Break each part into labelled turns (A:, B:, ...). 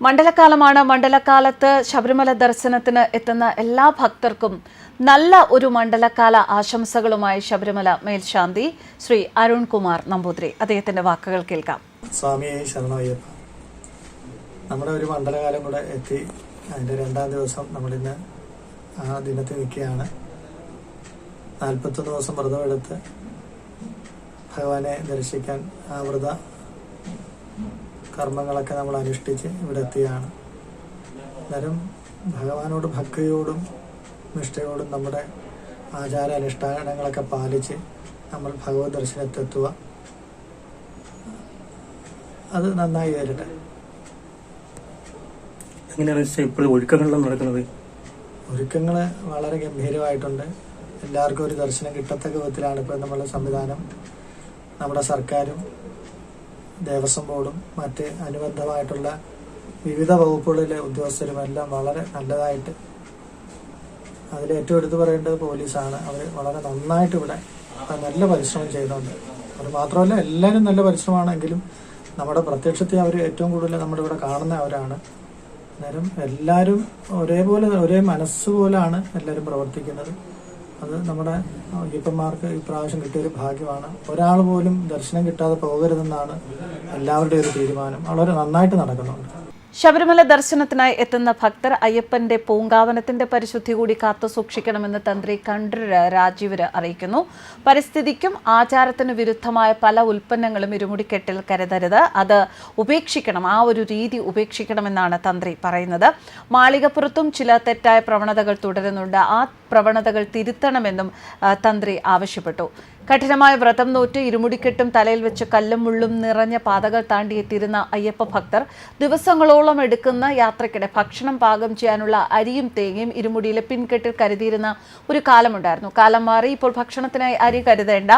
A: മണ്ഡലകാലമാണ് മണ്ഡലകാലത്ത് ശബരിമല ദർശനത്തിന് എത്തുന്ന എല്ലാ ഭക്തർക്കും നല്ല ഒരു മണ്ഡലകാല ആശംസകളുമായി ശബരിമല മേൽശാന്തി ശ്രീ അരുൺകുമാർ നമ്പൂതിരി. അദ്ദേഹത്തിന്റെ വാക്കുകൾ കേൾക്കാം.
B: സ്വാമിയെ ശരണയ്യപ്പ നമ്മുടെ ഒരു മണ്ഡലകാലം കൂടെ എത്തി. അതിന്റെ രണ്ടാം ദിവസം നമ്മളിന്ന് ആ ദിനത്തിൽ നിൽക്കുകയാണ്. നാൽപ്പത്തൊന്ന് ദിവസം വ്രതമെടുത്ത് ഭഗവാനെ ദർശിക്കാൻ ആ വ്രത കർമ്മങ്ങളൊക്കെ നമ്മൾ അനുഷ്ഠിച്ച് ഇവിടെ എത്തിയാണ്. അന്നേരം ഭഗവാനോട് ഭക്തിയോടും നിഷ്ഠയോടും നമ്മുടെ ആചാര അനുഷ്ഠാനങ്ങളൊക്കെ പാലിച്ച് നമ്മൾ ഭഗവത് ദർശനത്തെത്തുക അത് നന്നായി വരട്ടെ.
C: എങ്ങനെയാണ് ഇപ്പോൾ നടക്കുന്നത്?
B: ഒരുക്കങ്ങൾ വളരെ ഗംഭീരമായിട്ടുണ്ട്. എല്ലാവർക്കും ഒരു ദർശനം കിട്ടത്തക്ക വിധത്തിലാണ് ഇപ്പോൾ നമ്മളുടെ സംവിധാനം. നമ്മുടെ സർക്കാരും ദേവസ്വം ബോർഡും മറ്റ് അനുബന്ധമായിട്ടുള്ള വിവിധ വകുപ്പുകളിലെ ഉദ്യോഗസ്ഥരും എല്ലാം വളരെ നല്ലതായിട്ട് അതിൽ ഏറ്റവും എടുത്തു പറയേണ്ടത് പോലീസാണ്. അവർ വളരെ നന്നായിട്ട് ഇവിടെ നല്ല പരിശ്രമം ചെയ്യുന്നുണ്ട് അവർ മാത്രമല്ല എല്ലാവരും നല്ല പരിശ്രമമാണെങ്കിലും നമ്മുടെ പ്രത്യക്ഷത്തെ അവർ ഏറ്റവും കൂടുതൽ നമ്മുടെ ഇവിടെ കാണുന്ന അവരാണ്. അന്നേരം എല്ലാവരും ഒരേപോലെ ഒരേ മനസ്സുപോലാണ് എല്ലാവരും പ്രവർത്തിക്കുന്നത്. അത് നമ്മുടെ അയ്യപ്പന്മാർക്ക് ഇപ്രാവശ്യം കിട്ടിയൊരു ഭാഗ്യമാണ്. ഒരാൾ പോലും ദർശനം കിട്ടാതെ പോകരുതെന്നാണ് എല്ലാവരുടെയും ഒരു തീരുമാനം. വളരെ നന്നായിട്ട് നടക്കുന്നുണ്ട്.
A: ശബരിമല ദർശനത്തിനായി എത്തുന്ന ഭക്തർ അയ്യപ്പന്റെ പൂങ്കാവനത്തിന്റെ പരിശുദ്ധി കൂടി കാത്തു സൂക്ഷിക്കണമെന്ന് തന്ത്രി കണ്ഠര് രാജീവര് അറിയിക്കുന്നു. പരിസ്ഥിതിക്കും ആചാരത്തിന് വിരുദ്ധമായ പല ഉൽപ്പന്നങ്ങളും ഇരുമുടിക്കെട്ടിൽ കരുതരുത്. അത് ഉപേക്ഷിക്കണം. ആ ഒരു രീതി ഉപേക്ഷിക്കണമെന്നാണ് തന്ത്രി പറയുന്നത്. മാളികപ്പുറത്തും ചില തെറ്റായ പ്രവണതകൾ തുടരുന്നുണ്ട്. ആ പ്രവണതകൾ തിരുത്തണമെന്നും തന്ത്രി ആവശ്യപ്പെട്ടു. കഠിനമായ വ്രതം നോറ്റ് ഇരുമുടിക്കെട്ടും തലയിൽ വെച്ച് കല്ലും മുള്ളും നിറഞ്ഞ പാതകൾ താണ്ടി എത്തിയിരുന്ന അയ്യപ്പ ഭക്തർ ദിവസങ്ങളോളം എടുക്കുന്ന യാത്രക്കിടെ ഭക്ഷണം പാകം ചെയ്യാനുള്ള അരിയും തേങ്ങയും ഇരുമുടിയിലെ പിൻകെട്ടിൽ കരുതിയിരുന്ന ഒരു കാലമുണ്ടായിരുന്നു. കാലം മാറി ഇപ്പോൾ ഭക്ഷണത്തിനായി അരി കരുതേണ്ട.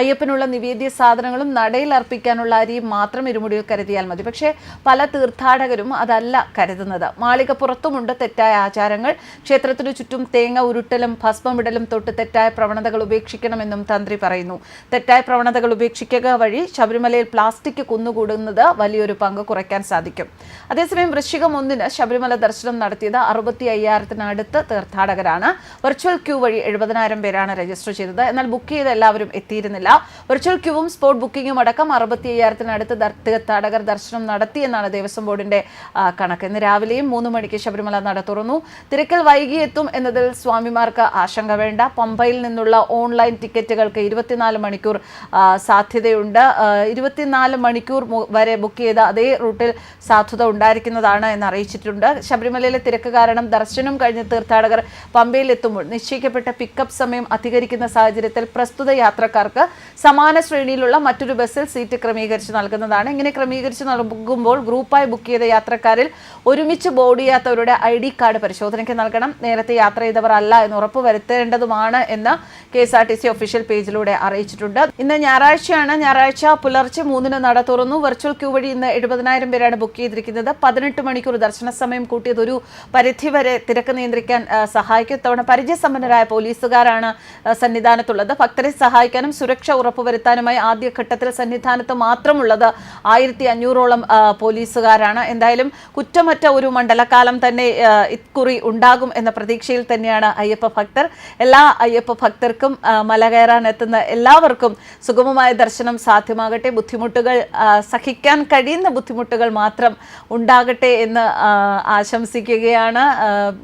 A: അയ്യപ്പനുള്ള നിവേദ്യ സാധനങ്ങളും നടയിൽ അർപ്പിക്കാനുള്ള അരിയും മാത്രം ഇരുമുടിയിൽ കരുതിയാൽ മതി. പക്ഷേ പല തീർത്ഥാടകരും അതല്ല കരുതുന്നത്. മാളികപ്പുറത്തുമുണ്ട് തെറ്റായ ആചാരങ്ങൾ. ക്ഷേത്രത്തിനു ചുറ്റും തേങ്ങ ഉരുട്ടലും ഭസ്മമിടലും തൊട്ട് തെറ്റായ പ്രവണതകൾ ഉപേക്ഷിക്കണമെന്നും തന്ത്രി പറയുന്നു. തെറ്റായ പ്രവണതകൾ ഉപേക്ഷിക്കുക വഴി ശബരിമലയിൽ പ്ലാസ്റ്റിക് കുന്നുകൂടുന്നത് വലിയൊരു പങ്ക് കുറയ്ക്കാൻ സാധിക്കും. അതേസമയം വൃശ്ചികം ഒന്നിന് ശബരിമല ദർശനം നടത്തിയത് അറുപത്തി അയ്യായിരത്തിനടുത്ത് തീർത്ഥാടകരാണ്. വെർച്വൽ ക്യൂ വഴി എഴുപതിനായിരം പേരാണ് രജിസ്റ്റർ ചെയ്തത്. എന്നാൽ ബുക്ക് ചെയ്ത എല്ലാവരും എത്തിയിരുന്നില്ല. വെർച്വൽ ക്യൂവും സ്പോട്ട് ബുക്കിംഗും അടക്കം അറുപത്തി അയ്യായിരത്തിനടുത്ത് തീർത്ഥാടകർ ദർശനം നടത്തി എന്നാണ് ദേവസ്വം ബോർഡിന്റെ കണക്ക്. ഇന്ന് രാവിലെയും മൂന്ന് മണിക്ക് ശബരിമല നട തുറന്നു. തിരക്കൽ വൈകി എത്തും എന്നതിൽ സ്വാമിമാർക്ക് ആശങ്ക വേണ്ട. പമ്പയിൽ നിന്നുള്ള ഓൺലൈൻ ടിക്കറ്റുകൾക്ക് ഇരുപത്തിനാല് മണിക്കൂർ സാധ്യതയുണ്ട്. ഇരുപത്തിനാല് മണിക്കൂർ വരെ ബുക്ക് ചെയ്ത അതേ റൂട്ടിൽ സാധ്യത ഉണ്ടായിരിക്കുന്നതാണ് എന്ന് അറിയിച്ചിട്ടുണ്ട് ശബരിമലയിലെ തിരക്ക് കാരണം ദർശനം കഴിഞ്ഞ തീർത്ഥാടകർ പമ്പയിൽ എത്തുമ്പോൾ നിശ്ചയിക്കപ്പെട്ട പിക്കപ്പ് സമയം അധികരിക്കുന്ന സാഹചര്യത്തിൽ പ്രസ്തുത യാത്രക്കാർക്ക് സമാന ശ്രേണിയിലുള്ള മറ്റൊരു ബസ്സിൽ സീറ്റ് ക്രമീകരിച്ച് നൽകുന്നതാണ്. ഇങ്ങനെ ക്രമീകരിച്ച് നൽകുമ്പോൾ ഗ്രൂപ്പായി ബുക്ക് ചെയ്ത യാത്രക്കാരിൽ ഒരുമിച്ച് ബോർഡ് ചെയ്യാത്തവരുടെ ഐ ഡി കാർഡ് പരിശോധനയ്ക്ക് നൽകണം. നേരത്തെ യാത്ര ചെയ്തവർ അല്ല എന്ന് ഉറപ്പുവരുത്തേണ്ടതുമാണ് എന്ന് K S R T C official പേജിലൂടെ അറിയിച്ചിട്ടുണ്ട്. ഇന്ന് ഞായറാഴ്ചയാണ്. ഞായറാഴ്ച പുലർച്ചെ മൂന്നിന് നട തുറന്നു. വെർച്വൽ ക്യൂ വഴി ഇന്ന് എഴുപതിനായിരം പേരാണ് ബുക്ക് ചെയ്തിരിക്കുന്നത്. പതിനെട്ട് മണിക്കൂർ ദർശന സമയം കൂട്ടിയത് ഒരു പരിധിവരെ തിരക്ക് നിയന്ത്രിക്കാൻ സഹായിക്കും. ഇത്തവണ പരിചയസമ്പന്നരായ പോലീസുകാരാണ് സന്നിധാനത്തുള്ളത്. ഭക്തരെ സഹായിക്കാനും സുരക്ഷ ഉറപ്പുവരുത്താനുമായി ആദ്യഘട്ടത്തിൽ സന്നിധാനത്ത് മാത്രമുള്ളത് ആയിരത്തി അഞ്ഞൂറോളം പോലീസുകാരാണ്. എന്തായാലും കുറ്റമറ്റ ഒരു മണ്ഡലകാലം തന്നെ ഇക്കുറി ഉണ്ടാകും എന്ന പ്രതീക്ഷയിൽ തന്നെയാണ് അയ്യപ്പ ഭക്തർ. എല്ലാ അയ്യപ്പ ഭക്തർക്കും മല കയറാൻ എത്തുന്ന എല്ലാവർക്കും സുഗമമായ ദർശനം സാധ്യമാകട്ടെ. ബുദ്ധിമുട്ടുകൾ സഹിക്കാൻ കഴിയുന്ന ബുദ്ധിമുട്ടുകൾ മാത്രം ഉണ്ടാകട്ടെ എന്ന് ആശംസിക്കുകയാണ്.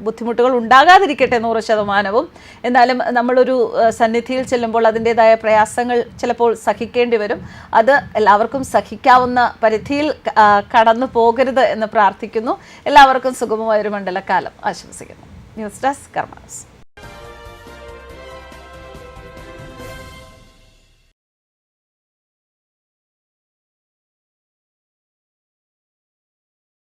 A: ബുദ്ധിമുട്ടുകൾ ഉണ്ടാകാതിരിക്കട്ടെ നൂറ് ശതമാനവും. എന്നാലും നമ്മളൊരു സന്നിധിയിൽ ചെല്ലുമ്പോൾ അതിന്റെതായ പ്രയാസങ്ങൾ ചിലപ്പോൾ സഹിക്കേണ്ടി വരും. അത് എല്ലാവർക്കും സഹിക്കാവുന്ന പരിധിയിൽ കടന്നു പോകരുത് എന്ന് പ്രാർത്ഥിക്കുന്നു. എല്ലാവർക്കും സുഗമമായ ഒരു മണ്ഡലകാലം ആശംസിക്കുന്നു. News desk karmas